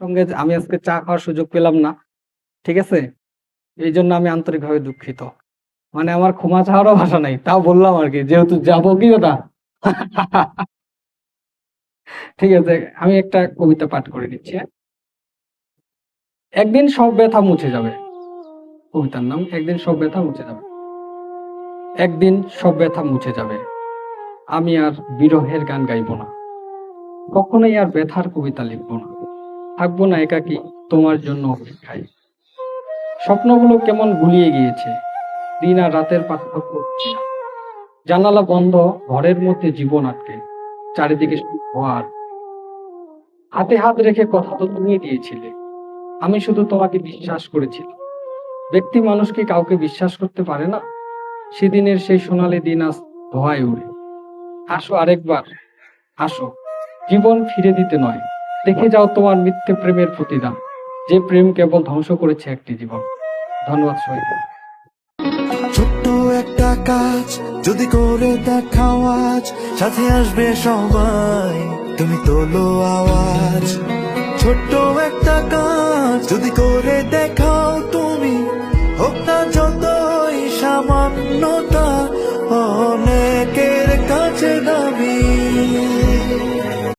সঙ্গে আমি আজকে চা খাওয়ার সুযোগ পেলাম না, ঠিক আছে? এই জন্য আমি আন্তরিকভাবে দুঃখিত। মানে আমার ক্ষমা চাওয়ারও ভাষা নাই, তাও বললাম আর কি, যেহেতু যাব কি ওটা? ঠিক আছে, আমি একটা কবিতা পাঠ করে দিচ্ছি হ্যাঁ? একদিন সব ব্যথা মুছে যাবে। কবিতার নাম, একদিন সব ব্যথা মুছে যাবে। একদিন সব ব্যথা মুছে যাবে। আমি আর বিরহের গান গাইব না। কখনোই আর ব্যথার কবিতা লিখব না। থাকব না একাকী, তোমার জন্য অপেক্ষায়। স্বপ্নগুলো কেমন গুলিয়ে গিয়েছে, দিন আর রাতের পার্থক্য হচ্ছে না। জানালা বন্ধ, ঘরের মধ্যে জীবন আটকে, চারিদিকে শুধু হাতে হাত রেখে কথা তো তুমি দিয়েছিলে, আমি শুধু তোমাকে বিশ্বাস করেছিলাম। ব্যক্তি মানুষ কি কাউকে বিশ্বাস করতে পারে না? সেদিনের সেই সোনালি দিন আজ ধোয়ায় উড়ে। আসো আরেকবার, আসো। জীবন ফিরে দিতে নয় দেখে যাও তোমার মিথ্যে প্রেমের প্রতিদান। যে প্রেম কেবল ধ্বংস করেছে একটি জীবন। ধন্যবাদ সবাইকে। ছোট্ট একটা কাজ যদি করে দেখাও আজ, সাথে আসবে সবাই, তুমি তোলো আওয়াজ। ছোট্ট একটা কাজ যদি করে দেখাও তুমি, হোক না যতই সামান্য